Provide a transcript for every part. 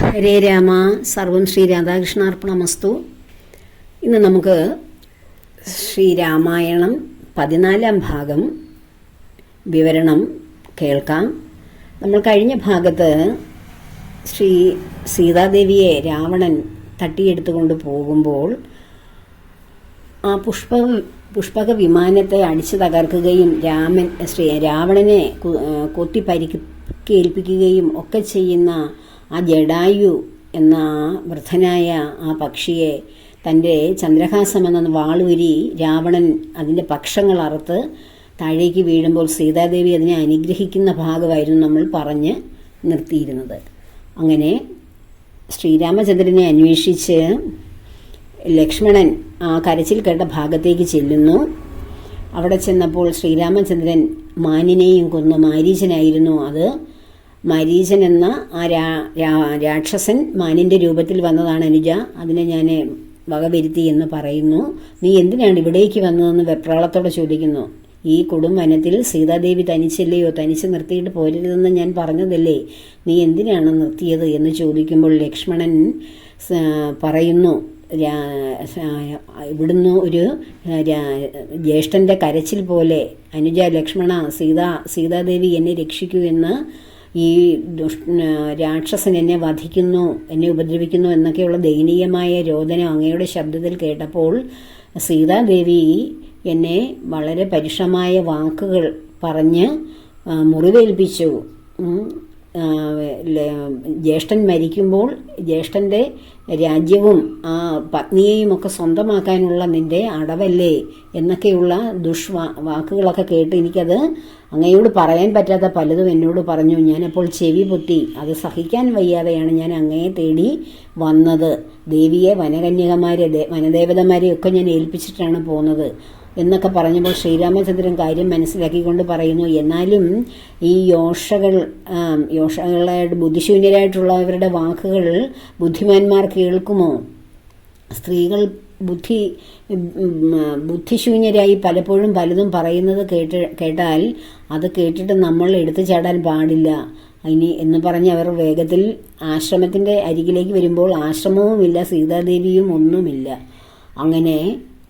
ഹരേ രാമ സർവം ശ്രീ രാധാകൃഷ്ണാർപ്പണമസ്തു. ഇന്ന് നമുക്ക് ശ്രീരാമായണം പതിനാലാം ഭാഗം വിവരണം കേൾക്കാം. നമ്മൾ കഴിഞ്ഞ ഭാഗത്ത് ശ്രീ സീതാദേവിയെ രാവണൻ തട്ടിയെടുത്തുകൊണ്ട് പോകുമ്പോൾ ആ പുഷ്പ പുഷ്പക വിമാനത്തെ അടിച്ചു തകർക്കുകയും രാമൻ ശ്രീ രാവണനെ കൊത്തി പരിക്കേൽപ്പിക്കുകയും ഒക്കെ ചെയ്യുന്ന ആ ജഡായു എന്ന ആ വൃദ്ധനായ ആ പക്ഷിയെ തന്റെ ചന്ദ്രഹാസം എന്ന വാളൂരി രാവണൻ അതിന്റെ പക്ഷങ്ങൾ അറുത്ത് താഴേക്ക് വീഴുമ്പോൾ സീതാദേവി അതിനെ അനുഗ്രഹിക്കുന്ന ഭാഗമായിരുന്നു നമ്മൾ പറഞ്ഞ് നിർത്തിയിരുന്നത്. അങ്ങനെ ശ്രീരാമചന്ദ്രനെ അന്വേഷിച്ച് ലക്ഷ്മണൻ ആ കരച്ചിൽ കേട്ട ഭാഗത്തേക്ക് ചെല്ലുന്നു. അവിടെ ചെന്നപ്പോൾ ശ്രീരാമചന്ദ്രൻ മാനിനെയും കൊന്നു മാരീചനായിരുന്നു അത്. മാരീചൻ എന്ന ആ രാക്ഷസൻ മാനിന്റെ രൂപത്തിൽ വന്നതാണ് അനുജ. അതിനെ ഞാൻ വകവരുത്തി എന്ന് പറയുന്നു. നീ എന്തിനാണ് ഇവിടേക്ക് വന്നതെന്ന് വെപ്രാളത്തോടെ ചോദിക്കുന്നു. ഈ കൊടും വനത്തിൽ സീതാദേവി തനിച്ചല്ലയോ? തനിച്ച് നിർത്തിയിട്ട് പോരരുതെന്ന് ഞാൻ പറഞ്ഞതല്ലേ? നീ എന്തിനാണ് നിർത്തിയത് എന്ന് ചോദിക്കുമ്പോൾ ലക്ഷ്മണൻ പറയുന്നു ഇവിടുന്ന് ഒരു ജ്യേഷ്ഠന്റെ കരച്ചിൽ പോലെ അനുജ ലക്ഷ്മണ സീതാ സീതാദേവി എന്നെ രക്ഷിക്കൂ എന്ന് ഈ ദുഷ് രാക്ഷസൻ എന്നെ വധിക്കുന്നു എന്നെ ഉപദ്രവിക്കുന്നു എന്നൊക്കെയുള്ള ദയനീയമായ രോദനം അങ്ങയുടെ ശബ്ദത്തിൽ കേട്ടപ്പോൾ സീതാദേവി എന്നെ വളരെ പരുഷമായ വാക്കുകൾ പറഞ്ഞ് മുറിവേൽപ്പിച്ചു. ജ്യേഷ്ഠൻ മരിക്കുമ്പോൾ ജ്യേഷ്ഠന്റെ രാജ്യവും ആ പത്നിയെയും ഒക്കെ സ്വന്തമാക്കാനുള്ള നിന്റെ അടവല്ലേ എന്നൊക്കെയുള്ള ദുഷ്വാ വാക്കുകളൊക്കെ കേട്ട് എനിക്കത് അങ്ങയോട് പറയാൻ പറ്റാത്ത പലതും എന്നോട് പറഞ്ഞു. ഞാനപ്പോൾ ചെവി പൊത്തി അത് സഹിക്കാൻ വയ്യാതെയാണ് ഞാൻ അങ്ങയെ തേടി വന്നത്. ദേവിയെ വനകന്യകമാരെ വനദേവതമാരെയൊക്കെ ഞാൻ ഏൽപ്പിച്ചിട്ടാണ് പോകുന്നത് എന്നൊക്കെ പറഞ്ഞപ്പോൾ ശ്രീരാമചന്ദ്രൻ കാര്യം മനസ്സിലാക്കിക്കൊണ്ട് പറയുന്നു എന്നാലും ഈ യോഷകൾ യോഷകളായിട്ട് ബുദ്ധിശൂന്യരായിട്ടുള്ളവരുടെ വാക്കുകൾ ബുദ്ധിമാന്മാർ കേൾക്കുമോ? സ്ത്രീകൾ ബുദ്ധി ബുദ്ധിശൂന്യരായി പലപ്പോഴും പലതും പറയുന്നത് കേട്ട് കേട്ടാൽ അത് കേട്ടിട്ട് നമ്മൾ എടുത്തു ചാടാൻ പാടില്ല. ഇനി എന്ന് പറഞ്ഞ് അവർ വേഗത്തിൽ ആശ്രമത്തിന്റെ അരികിലേക്ക് വരുമ്പോൾ ആശ്രമവുമില്ല സീതാദേവിയും ഒന്നുമില്ല. അങ്ങനെ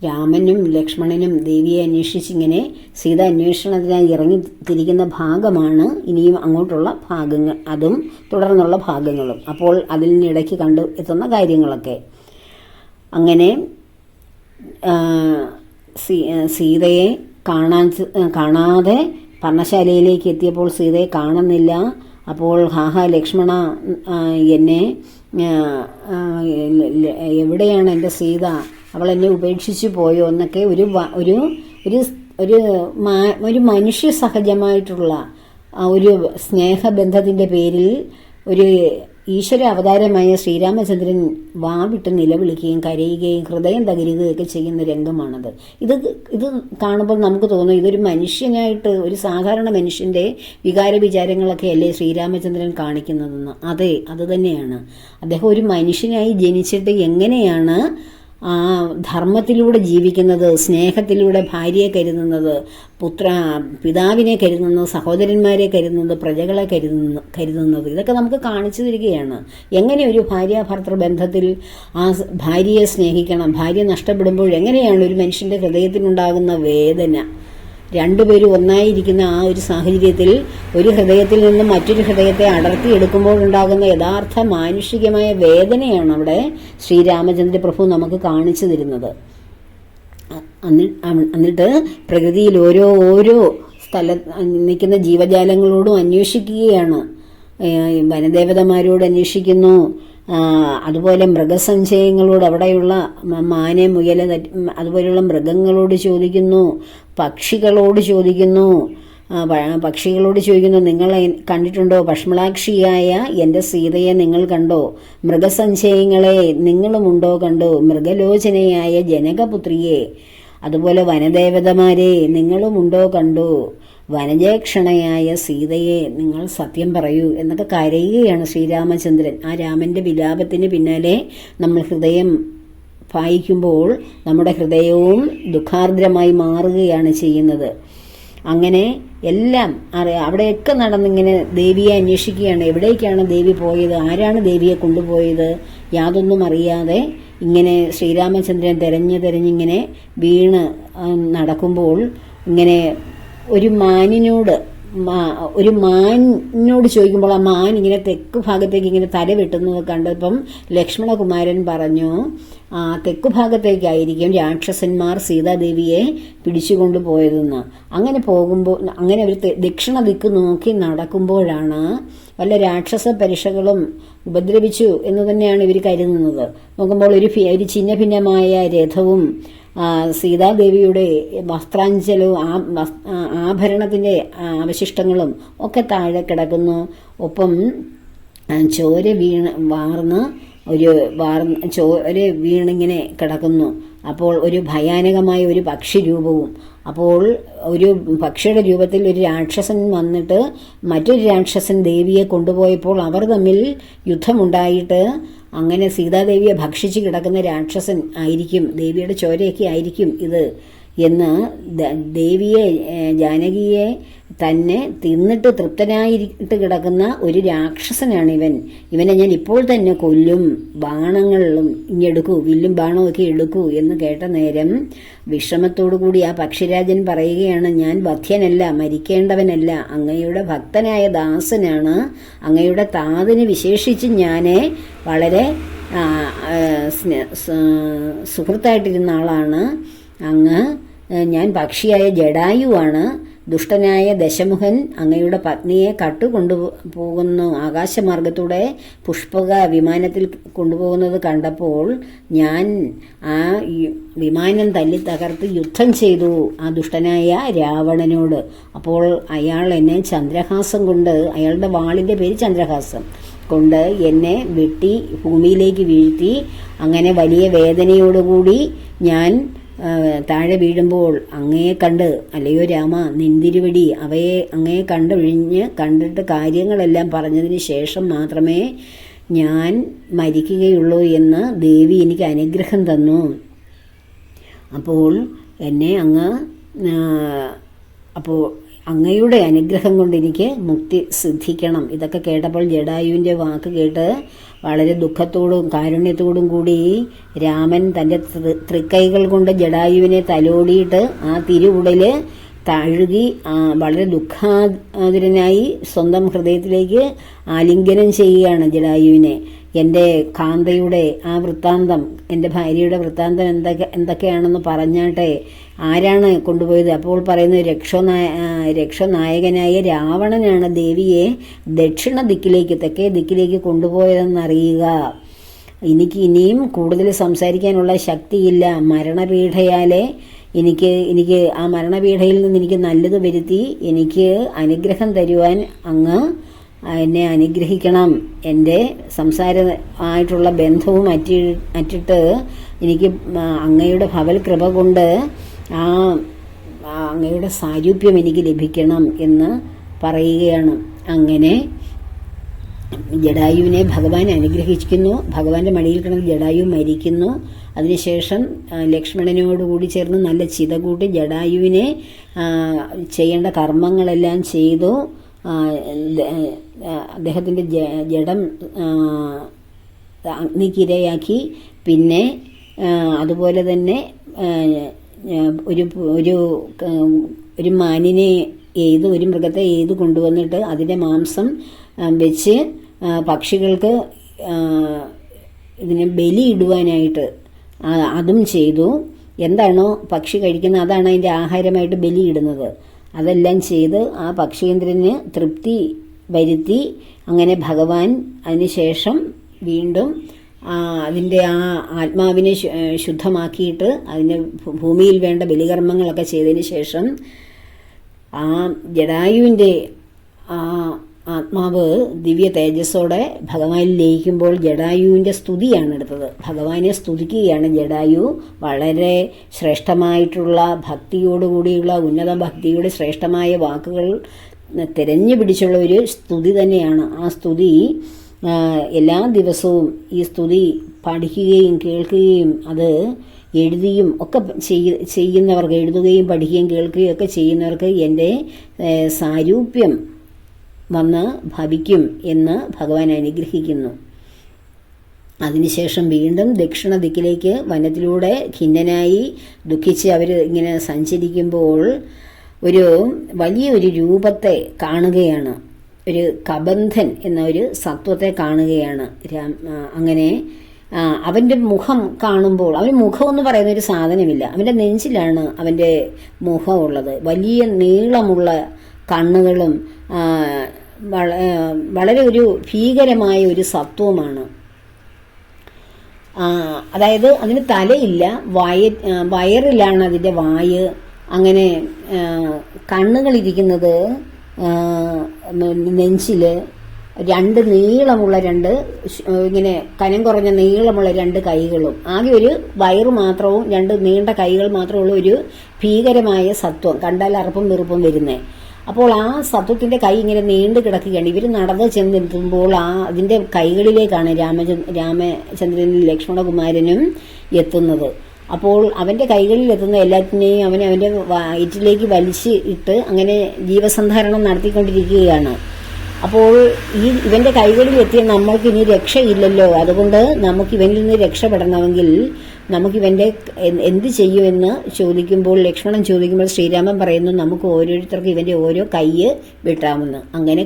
രാമനും ലക്ഷ്മണനും ദേവിയെ അന്വേഷിച്ചിങ്ങനെ സീത അന്വേഷണത്തിനായി ഇറങ്ങി തിരിക്കുന്ന ഭാഗമാണ് ഇനിയും അങ്ങോട്ടുള്ള ഭാഗങ്ങൾ അതും തുടർന്നുള്ള ഭാഗങ്ങളും. അപ്പോൾ അതിനിടയ്ക്ക് കണ്ടു എത്തുന്ന കാര്യങ്ങളൊക്കെ. അങ്ങനെ സീതയെ കാണാൻ കാണാതെ പർണശാലയിലേക്ക് എത്തിയപ്പോൾ സീതയെ കാണുന്നില്ല. അപ്പോൾ ഹാഹ ലക്ഷ്മണ എന്നെ എവിടെയാണ് എന്റെ സീത? അവൾ എന്നെ ഉപേക്ഷിച്ചു പോയോ എന്നൊക്കെ ഒരു ഒരു ഒരു ഒരു ഒരു മനുഷ്യ സഹജമായിട്ടുള്ള ഒരു സ്നേഹബന്ധത്തിന്റെ പേരിൽ ഒരു ഈശ്വര അവതാരമായ ശ്രീരാമചന്ദ്രൻ വാവിട്ട് നിലവിളിക്കുകയും കരയുകയും ഹൃദയം തകരുകയൊക്കെ ചെയ്യുന്ന രംഗമാണത്. ഇത് ഇത് കാണുമ്പോൾ നമുക്ക് തോന്നും ഇതൊരു മനുഷ്യനായിട്ട് ഒരു സാധാരണ മനുഷ്യന്റെ വികാര വിചാരങ്ങളൊക്കെ അല്ലേ ശ്രീരാമചന്ദ്രൻ കാണിക്കുന്നതെന്ന്. അതെ അത് തന്നെയാണ്. അദ്ദേഹം ഒരു മനുഷ്യനായി ജനിച്ചിട്ട് എങ്ങനെയാണ് ആ ധർമ്മത്തിലൂടെ ജീവിക്കുന്നത് സ്നേഹത്തിലൂടെ ഭാര്യയെ കരുതുന്നത് പുത്ര പിതാവിനെ കരുതുന്നത് സഹോദരന്മാരെ കരുതുന്നത് പ്രജകളെ കരുതുന്ന കരുതുന്നത് ഇതൊക്കെ നമുക്ക് കാണിച്ചു തരികയാണ്. എങ്ങനെ ഒരു ഭാര്യ ഭർത്തൃ ബന്ധത്തിൽ ആ ഭാര്യയെ സ്നേഹിക്കണം ഭാര്യ നഷ്ടപ്പെടുമ്പോൾ എങ്ങനെയാണ് ഒരു മനുഷ്യന്റെ ഹൃദയത്തിനുണ്ടാകുന്ന വേദന? രണ്ടുപേരും ഒന്നായിരിക്കുന്ന ആ ഒരു സാഹചര്യത്തിൽ ഒരു ഹൃദയത്തിൽ നിന്ന് മറ്റൊരു ഹൃദയത്തെ അടർത്തിയെടുക്കുമ്പോഴുണ്ടാകുന്ന യഥാർത്ഥ മാനുഷികമായ വേദനയാണ് അവിടെ ശ്രീരാമചന്ദ്ര പ്രഭു നമുക്ക് കാണിച്ചു തരുന്നത്. എന്നിട്ട് പ്രകൃതിയിൽ ഓരോ ഓരോ സ്ഥല നിൽക്കുന്ന ജീവജാലങ്ങളോടും അന്വേഷിക്കുകയാണ്. വനദേവതമാരോട് അന്വേഷിക്കുന്നു. അതുപോലെ മൃഗസഞ്ചയങ്ങളോട് അവിടെയുള്ള മാനെ മുയല അതുപോലെയുള്ള മൃഗങ്ങളോട് ചോദിക്കുന്നു. പക്ഷികളോട് ചോദിക്കുന്നു. പക്ഷികളോട് ചോദിക്കുന്നു നിങ്ങൾ കണ്ടിട്ടുണ്ടോ? ഭക്ഷ്മളാക്ഷിയായ എന്റെ സീതയെ നിങ്ങൾ കണ്ടോ? മൃഗസഞ്ചയങ്ങളെ നിങ്ങളുമുണ്ടോ കണ്ടോ? മൃഗലോചനയായ ജനകപുത്രിയെ. അതുപോലെ വനദേവതമാരെ നിങ്ങളുമുണ്ടോ കണ്ടോ? വനജേക്ഷണയായ സീതയെ നിങ്ങൾ സത്യം പറയൂ എന്നൊക്കെ കരയുകയാണ് ശ്രീരാമചന്ദ്രൻ. ആ രാമന്റെ വിലാപത്തിന് പിന്നാലെ നമ്മൾ ഹൃദയം വായിക്കുമ്പോൾ നമ്മുടെ ഹൃദയവും ദുഃഖാർദ്രമായി മാറുകയാണ് ചെയ്യുന്നത്. അങ്ങനെ എല്ലാം അറിയാം അവിടെയൊക്കെ നടന്നിങ്ങനെ ദേവിയെ അന്വേഷിക്കുകയാണ്. എവിടേക്കാണ് ദേവി പോയത്? ആരാണ് ദേവിയെ കൊണ്ടുപോയത്? യാതൊന്നും അറിയാതെ ഇങ്ങനെ ശ്രീരാമചന്ദ്രൻ തെരഞ്ഞു തെരഞ്ഞിങ്ങനെ വീണ് നടക്കുമ്പോൾ ഇങ്ങനെ ഒരു മാനിനോട് ഒരു മാനിനോട് ചോദിക്കുമ്പോൾ ആ മാൻ ഇങ്ങനെ തെക്ക് ഭാഗത്തേക്ക് ഇങ്ങനെ തല വെട്ടുന്നത് കണ്ടപ്പം ലക്ഷ്മണകുമാരൻ പറഞ്ഞു ആ തെക്കു ഭാഗത്തേക്കായിരിക്കും രാക്ഷസന്മാർ സീതാദേവിയെ പിടിച്ചുകൊണ്ട് പോയതെന്ന് അങ്ങനെ പോകുമ്പോൾ അങ്ങനെ ഒരു ദക്ഷിണ ദിക്ക് നോക്കി നടക്കുമ്പോഴാണ് വല്ല രാക്ഷസ പരീക്ഷകളും ഉപദ്രവിച്ചു എന്ന് തന്നെയാണ് ഇവർ കരുതുന്നത്. നോക്കുമ്പോൾ ഒരു ഒരു ചിഹ്ന ഭിന്നമായ രഥവും സീതാദേവിയുടെ വസ്ത്രാഞ്ചലവും ആ വസ്- ആ, ആഭരണത്തിന്റെ അവശിഷ്ടങ്ങളും ഒക്കെ താഴെ കിടക്കുന്നു. ഒപ്പം ചോര വീണ് വാർന്ന് ഒരു വാർ ചോര വീണിങ്ങനെ കിടക്കുന്നു. അപ്പോൾ ഒരു ഭയാനകമായ ഒരു പക്ഷി രൂപവും അപ്പോൾ ഒരു പക്ഷിയുടെ രൂപത്തിൽ ഒരു രാക്ഷസൻ വന്നിട്ട് മറ്റൊരു രാക്ഷസൻ ദേവിയെ കൊണ്ടുപോയപ്പോൾ അവർ തമ്മിൽ യുദ്ധമുണ്ടായിട്ട് അങ്ങനെ സീതാദേവിയെ ഭക്ഷിച്ച് കിടക്കുന്ന രാക്ഷസൻ ആയിരിക്കും ദേവിയുടെ ചോരയൊക്കെ ആയിരിക്കും ഇത് എന്ന് ദേവിയെ ജാനകിയെ തന്നെ തിന്നിട്ട് തൃപ്തനായിട്ട് കിടക്കുന്ന ഒരു രാക്ഷസനാണ് ഇവൻ. ഇവനെ ഞാൻ ഇപ്പോൾ തന്നെ കൊല്ലും ബാണങ്ങളിലും ഇങ്ങെടുക്കൂ വില്ലും ബാണവും ഒക്കെ എടുക്കൂ എന്ന് കേട്ട നേരം വിഷമത്തോടു കൂടി ആ പക്ഷിരാജൻ പറയുകയാണ് ഞാൻ വധ്യനല്ല മരിക്കേണ്ടവനല്ല അങ്ങയുടെ ഭക്തനായ ദാസനാണ്. അങ്ങയുടെ താതിന് വിശേഷിച്ച് ഞാനെ വളരെ സുഹൃത്തായിട്ടിരുന്ന ആളാണ്. അങ്ങ് ഞാൻ പക്ഷിയായ ജഡായുവാണ്. ദുഷ്ടനായ ദശമുഖൻ അങ്ങയുടെ പത്നിയെ കട്ടുകൊണ്ടു പോകുന്നു ആകാശമാർഗത്തൂടെ പുഷ്പക വിമാനത്തിൽ കൊണ്ടുപോകുന്നത് കണ്ടപ്പോൾ ഞാൻ ആ വിമാനം തല്ലി തകർത്ത് യുദ്ധം ചെയ്തു ആ ദുഷ്ടനായ രാവണനോട്. അപ്പോൾ അയാൾ എന്നെ ചന്ദ്രഹാസം കൊണ്ട് അയാളുടെ വാളിന്റെ പേര് ചന്ദ്രഹാസം കൊണ്ട് എന്നെ വെട്ടി ഭൂമിയിലേക്ക് വീഴ്ത്തി അങ്ങനെ വലിയ വേദനയോടുകൂടി ഞാൻ താഴെ വീഴുമ്പോൾ അങ്ങയെ കണ്ട് അല്ലയോ രാമ നിന്തിരുവടി അവയെ അങ്ങയെ കണ്ടൊഴിഞ്ഞ് കണ്ടിട്ട് കാര്യങ്ങളെല്ലാം പറഞ്ഞതിന് ശേഷം മാത്രമേ ഞാൻ മരിക്കുകയുള്ളൂ എന്ന് ദേവി എനിക്ക് അനുഗ്രഹം തന്നു. അപ്പോൾ എന്നെ അങ്ങ് അപ്പോൾ അങ്ങയുടെ അനുഗ്രഹം കൊണ്ട് എനിക്ക് മുക്തി സിദ്ധിക്കണം. ഇതൊക്കെ കേട്ടപ്പോൾ ജഡായുവിന്റെ വാക്ക് കേട്ട് വളരെ ദുഃഖത്തോടും കാരുണ്യത്തോടും കൂടി രാമൻ തന്റെ തൃക്കൈകൾ കൊണ്ട് ജഡായുവിനെ തലോടിയിട്ട് ആ തിരുവുടൽ തഴുകി വളരെ ദുഃഖാതുരനായി സ്വന്തം ഹൃദയത്തിലേക്ക് ആലിംഗനം ചെയ്യുകയാണ് ജഡായുവിനെ. എന്റെ കാന്തയുടെ ആ വൃത്താന്തം എന്റെ ഭാര്യയുടെ വൃത്താന്തം എന്തൊക്കെ എന്തൊക്കെയാണെന്ന് പറഞ്ഞാട്ടെ ആരാണ് കൊണ്ടുപോയത്? അപ്പോൾ പറയുന്നത് രക്ഷോനായ രക്ഷനായകനായ രാവണനാണ് ദേവിയെ ദക്ഷിണ ദിക്കിലേക്ക് തെക്കേ ദിക്കിലേക്ക് കൊണ്ടുപോയതെന്നറിയുക. എനിക്ക് ഇനിയും കൂടുതൽ സംസാരിക്കാനുള്ള ശക്തിയില്ല. മരണപീഠയാലെ എനിക്ക് എനിക്ക് ആ മരണപീഠയിൽ നിന്ന് എനിക്ക് നല്ലത് വരുത്തി എനിക്ക് അനുഗ്രഹം തരുവാൻ അങ്ങ് എന്നെ അനുഗ്രഹിക്കണം. എന്റെ സംസാര ആയിട്ടുള്ള ബന്ധവും അറ്റി അറ്റിട്ട് എനിക്ക് അങ്ങയുടെ ഭവൽ കൃപ കൊണ്ട് ആ അങ്ങയുടെ സാരൂപ്യം എനിക്ക് ലഭിക്കണം എന്ന് പറയുകയാണ്. അങ്ങനെ ജഡായുവിനെ ഭഗവാൻ അനുഗ്രഹിക്കുന്നു. ഭഗവാന്റെ മടിയിൽ കിടന്ന് ജഡായു മരിക്കുന്നു. അതിനുശേഷം ലക്ഷ്മണനോടുകൂടി ചേർന്ന് നല്ല ചിത കൂട്ടി ജഡായുവിനെ ചെയ്യേണ്ട കർമ്മങ്ങളെല്ലാം ചെയ്തു. അദ്ദേഹത്തിന്റെ ജഡം അഗ്നിക്കിരയാക്കി. പിന്നെ അതുപോലെ തന്നെ ഒരു ഒരു ഒരു മാനിനെ ഏത് ഒരു മൃഗത്തെ ഏത് കൊണ്ടുവന്നിട്ട് അതിന്റെ മാംസം വെച്ച് പക്ഷികൾക്ക് ഇതിനെ ബലിയിടുവാനായിട്ട് അതും ചെയ്തു. എന്താണോ പക്ഷി കഴിക്കുന്നത് അതാണ് അതിന്റെ ആഹാരമായിട്ട് ബലിയിടുന്നത്. അതെല്ലാം ചെയ്ത് ആ പക്ഷീന്ദ്രന് തൃപ്തി വരുത്തി അങ്ങനെ ഭഗവാൻ അതിനുശേഷം വീണ്ടും അതിന്റെ ആ ആത്മാവിനെ ശുദ്ധമാക്കിയിട്ട് അതിന് ഭൂമിയിൽ വേണ്ട ബലികർമ്മങ്ങളൊക്കെ ചെയ്തതിന് ശേഷം ആ ജഡായുവിന്റെ ആ ആത്മാവ് ദിവ്യ തേജസ്സോടെ ഭഗവാനിൽ ലയിക്കുമ്പോൾ ജഡായുവിന്റെ സ്തുതിയാണ് എടുത്തത്. ഭഗവാനെ സ്തുതിക്കുകയാണ് ജഡായു. വളരെ ശ്രേഷ്ഠമായിട്ടുള്ള ഭക്തിയോടുകൂടിയുള്ള ഉന്നത ഭക്തിയുടെ ശ്രേഷ്ഠമായ വാക്കുകൾ തിരഞ്ഞു പിടിച്ചുള്ള ഒരു സ്തുതി തന്നെയാണ്. ആ സ്തുതി എല്ലാ ദിവസവും ഈ സ്തുതി പഠിക്കുകയും കേൾക്കുകയും അത് എഴുതിയും ഒക്കെ ചെയ്യ ചെയ്യുന്നവർക്ക് എഴുതുകയും പഠിക്കുകയും കേൾക്കുകയും ഒക്കെ ചെയ്യുന്നവർക്ക് എന്റെ സാരൂപ്യം വന്ന് ഭവിക്കും എന്ന് ഭഗവാൻ അനുഗ്രഹിക്കുന്നു. അതിനുശേഷം വീണ്ടും ദക്ഷിണ ദിക്കിലേക്ക് വനത്തിലൂടെ ഖിന്നനായി ദുഃഖിച്ച് അവർ ഇങ്ങനെ സഞ്ചരിക്കുമ്പോൾ ഒരു വലിയൊരു രൂപത്തെ കാണുകയാണ്. ഒരു കബന്ധൻ എന്ന ഒരു സത്വത്തെ കാണുകയാണ്. അങ്ങനെ അവന്റെ മുഖം കാണുമ്പോൾ അവന് മുഖം എന്ന് പറയുന്ന ഒരു സാധനമില്ല. അവന്റെ നെഞ്ചിലാണ് അവന്റെ മുഖമുള്ളത് വലിയ നീളമുള്ള കണ്ണുകളും വളരെ ഒരു ഭീകരമായ ഒരു സത്വമാണ് അതായത് അതിന് തലയില്ല വയ വയറിലാണ് അതിന്റെ വായ് അങ്ങനെ കണ്ണുകളിരിക്കുന്നത് നെഞ്ചിൽ രണ്ട് നീളമുള്ള രണ്ട് ഇങ്ങനെ കനം കുറഞ്ഞ നീളമുള്ള രണ്ട് കൈകളും. ആകെ ഒരു വയറ് മാത്രവും രണ്ട് നീണ്ട കൈകൾ മാത്രമുള്ള ഒരു ഭീകരമായ സത്വം. കണ്ടാൽ അറപ്പും വെറുപ്പും വരുന്നേ. അപ്പോൾ ആ സത്വത്തിന്റെ കൈ ഇങ്ങനെ നീണ്ടു കിടക്കുകയാണ്. ഇവർ നടന്ന് ചെന്നെത്തുമ്പോൾ ആ അതിന്റെ കൈകളിലേക്കാണ് രാമചന്ദ്ര രാമചന്ദ്രനും ലക്ഷ്മണകുമാരനും എത്തുന്നത്. അപ്പോൾ അവന്റെ കൈകളിൽ എത്തുന്ന എല്ലാത്തിനെയും അവൻ അവന്റെ വയറ്റിലേക്ക് വലിച്ച് ഇട്ട് അങ്ങനെ ജീവസന്ധാരണം നടത്തിക്കൊണ്ടിരിക്കുകയാണ്. അപ്പോൾ ഈ ഇവന്റെ കൈകളിൽ എത്തിയ നമ്മൾക്ക് ഇനി രക്ഷയില്ലല്ലോ. അതുകൊണ്ട് നമുക്ക് ഇവനിൽ നിന്ന് രക്ഷപ്പെടണമെങ്കിൽ നമുക്ക് ഇവന്റെ എന്ത് ചെയ്യുമെന്ന് ചോദിക്കുമ്പോൾ ലക്ഷ്മണൻ ചോദിക്കുമ്പോൾ ശ്രീരാമൻ പറയുന്നു നമുക്ക് ഓരോരുത്തർക്കും ഇവന്റെ ഓരോ കയ്യ് വെട്ടാമെന്ന്. അങ്ങനെ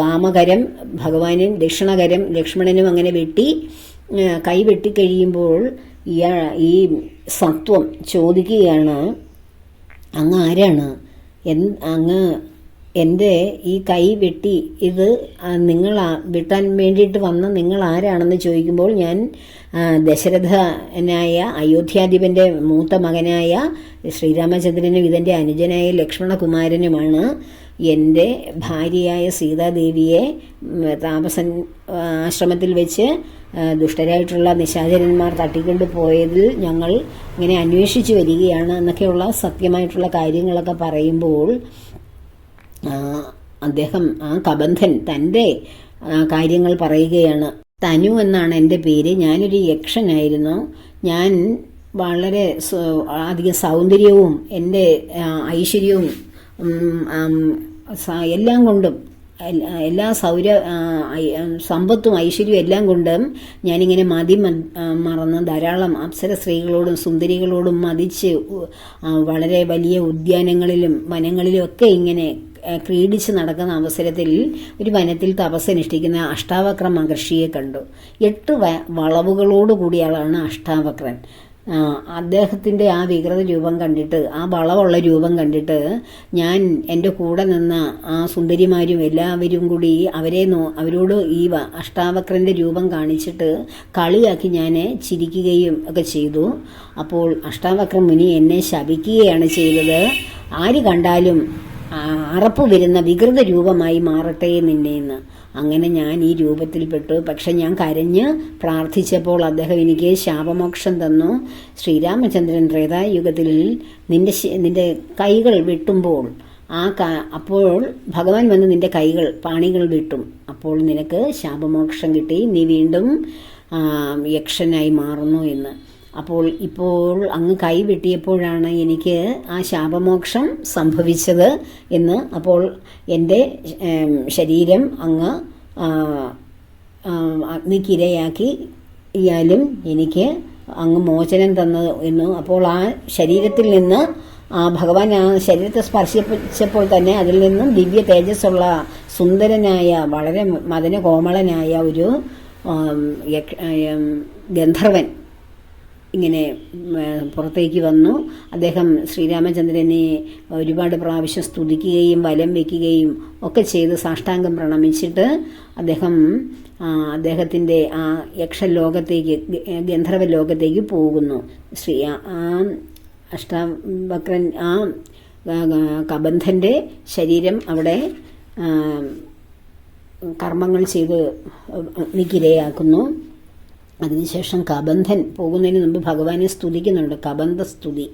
വാമകരം ഭഗവാനും ദക്ഷിണകരം ലക്ഷ്മണനും അങ്ങനെ വെട്ടി കൈ വെട്ടിക്കഴിയുമ്പോൾ ഇയാ ഈ സത്വം ചോദിക്കുകയാണ് അങ്ങ് ആരാണ്? എൻ അങ്ങ് എന്റെ ഈ കൈ വെട്ടി ഇത് നിങ്ങൾ വെട്ടാൻ വേണ്ടിയിട്ട് വന്ന നിങ്ങൾ ആരാണെന്ന് ചോദിക്കുമ്പോൾ ഞാൻ ദശരഥനായ അയോധ്യാധിപന്റെ മൂത്ത മകനായ ശ്രീരാമചന്ദ്രനും ഇതിന്റെ അനുജനായ ലക്ഷ്മണകുമാരനുമാണ്. എന്റെ ഭാര്യയായ സീതാദേവിയെ താമസൻ ആശ്രമത്തിൽ വെച്ച് ദുഷ്ടരായിട്ടുള്ള നിശാചരന്മാർ തട്ടിക്കൊണ്ട് പോയതിൽ ഞങ്ങൾ ഇങ്ങനെ അന്വേഷിച്ചു വരികയാണ് എന്നൊക്കെയുള്ള സത്യമായിട്ടുള്ള കാര്യങ്ങളൊക്കെ പറയുമ്പോൾ അദ്ദേഹം ആ കബന്ധൻ തന്റെ കാര്യങ്ങൾ പറയുകയാണ്. തനു എന്നാണ് എന്റെ പേര്. ഞാനൊരു യക്ഷനായിരുന്നു. ഞാൻ വളരെ അധികം സൗന്ദര്യവും എന്റെ ഐശ്വര്യവും എല്ലാം കൊണ്ടും എല്ലാ സൗര സമ്പത്തും ഐശ്വര്യവും എല്ലാം കൊണ്ടും ഞാനിങ്ങനെ മതി മറന്ന് ധാരാളം അപ്സര സ്ത്രീകളോടും സുന്ദരികളോടും മതിച്ച് വളരെ വലിയ ഉദ്യാനങ്ങളിലും വനങ്ങളിലും ഒക്കെ ഇങ്ങനെ ക്രീഡിച്ച് നടക്കുന്ന അവസരത്തിൽ ഒരു വനത്തിൽ തപസ്സനുഷ്ഠിക്കുന്ന അഷ്ടാവക്ര മഹർഷിയെ കണ്ടു. എട്ട് വ- വളവുകളോട് കൂടിയാളാണ് അഷ്ടാവക്രൻ. അദ്ദേഹത്തിന്റെ ആ വികൃത രൂപം കണ്ടിട്ട് ആ വളവുള്ള രൂപം കണ്ടിട്ട് ഞാൻ എന്റെ കൂടെ നിന്ന ആ സുന്ദരിമാരും എല്ലാവരും കൂടി അവരെ നോ അവരോട് ഈ അഷ്ടാവക്രന്റെ രൂപം കാണിച്ചിട്ട് കളിയാക്കി ഞാൻ ചിരിക്കുകയും ഒക്കെ ചെയ്തു. അപ്പോൾ അഷ്ടാവക്ര മുനി എന്നെ ശപിക്കുകയാണ് ചെയ്തത്. ആര് കണ്ടാലും അറപ്പ് വരുന്ന വികൃത രൂപമായി മാറട്ടെ നിന്നെന്ന്. അങ്ങനെ ഞാൻ ഈ രൂപത്തിൽപ്പെട്ടു. പക്ഷെ ഞാൻ കരഞ്ഞ് പ്രാർത്ഥിച്ചപ്പോൾ അദ്ദേഹം എനിക്ക് ശാപമോക്ഷം തന്നു. ശ്രീരാമചന്ദ്രൻ ത്രേതായുഗത്തിൽ നിന്റെ നിന്റെ കൈകൾ വെട്ടുമ്പോൾ ആ അപ്പോൾ ഭഗവാൻ വന്ന് നിന്റെ കൈകൾ പാണികൾ വിട്ടും. അപ്പോൾ നിനക്ക് ശാപമോക്ഷം കിട്ടി. നീ വീണ്ടും യക്ഷനായി മാറുന്നു എന്ന്. അപ്പോൾ ഇപ്പോൾ അങ്ങ് കൈ വെട്ടിയപ്പോഴാണ് എനിക്ക് ആ ശാപമോക്ഷം സംഭവിച്ചത് എന്ന് അപ്പോൾ എന്റെ ശരീരം അങ്ങ് അഗ്നിക്കിരയാക്കി ഇയാലും എനിക്ക് അങ്ങ് മോചനം തന്നത് എന്ന് അപ്പോൾ ആ ശരീരത്തിൽ നിന്ന് ആ ഭഗവാൻ ആ ശരീരത്തെ സ്പർശിച്ചപ്പോൾ തന്നെ അതിൽ നിന്നും ദിവ്യ തേജസ്സുള്ള സുന്ദരനായ വളരെ മദന കോമളനായ ഒരു ഗന്ധർവൻ ഇങ്ങനെ പുറത്തേക്ക് വന്നു. അദ്ദേഹം ശ്രീരാമചന്ദ്രനെ ഒരുപാട് പ്രാവശ്യം സ്തുതിക്കുകയും വലം വയ്ക്കുകയും ഒക്കെ ചെയ്ത് സാഷ്ടാംഗം പ്രണമിച്ചിട്ട് അദ്ദേഹം അദ്ദേഹത്തിന്റെ ആ യക്ഷലോകത്തേക്ക് ഗന്ധർവ ലോകത്തേക്ക് പോകുന്നു. ശ്രീ ആ- അഷ്ടാവക്രൻ ആ കബന്ധന്റെ ശരീരം അവിടെ കർമ്മങ്ങൾ ചെയ്ത് അഗ്നിക്കിരയാക്കുന്നു അതിനുശേഷം കബന്ധൻ പോകുന്നതിന് മുമ്പ് ഭഗവാനെ സ്തുതിക്കുന്നുണ്ട്. കബന്ധ സ്തുതി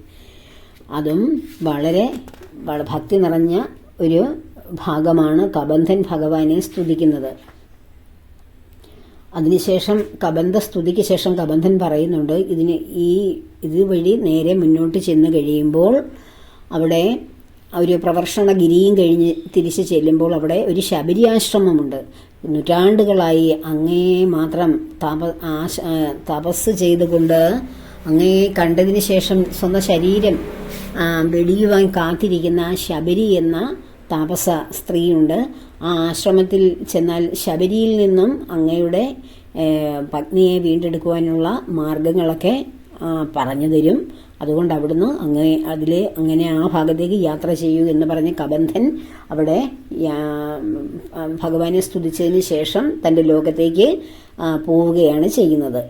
അതും വളരെ വള- ഭക്തി നിറഞ്ഞ ഒരു ഭാഗമാണ് കബന്ധൻ ഭഗവാനെ സ്തുതിക്കുന്നത്. അതിനുശേഷം കബന്ധ സ്തുതിക്ക് ശേഷം കബന്ധൻ പറയുന്നുണ്ട് ഇതിന് ഈ ഇതുവഴി നേരെ മുന്നോട്ട് ചെന്ന് കഴിയുമ്പോൾ അവിടെ ഒരു പ്രവർഷണഗിരിയും കഴിഞ്ഞ് തിരിച്ച് ചെല്ലുമ്പോൾ അവിടെ ഒരു ശബരിയാശ്രമമുണ്ട്. നൂറ്റാണ്ടുകളായി അങ്ങേ മാത്രം തപ ആശ തപസ് ചെയ്തുകൊണ്ട് അങ്ങേ കണ്ടതിന് ശേഷം സ്വന്തം ശരീരം വെടിയുവാൻ കാത്തിരിക്കുന്ന ശബരി എന്ന താപസ സ്ത്രീയുണ്ട്. ആ ആശ്രമത്തിൽ ചെന്നാൽ ശബരിയിൽ നിന്നും അങ്ങയുടെ പത്നിയെ വീണ്ടെടുക്കുവാനുള്ള മാർഗങ്ങളൊക്കെ പറഞ്ഞു തരും. അതുകൊണ്ട് അവിടുന്ന് അങ്ങനെ അതിലെ അങ്ങനെ ആ ഭാഗത്തേക്ക് യാത്ര ചെയ്യൂ എന്ന് പറഞ്ഞ കബന്ധൻ അവിടെ ഭഗവാനെ സ്തുതിച്ചതിന് ശേഷം തന്റെ ലോകത്തേക്ക് പോവുകയാണ് ചെയ്യുന്നത്.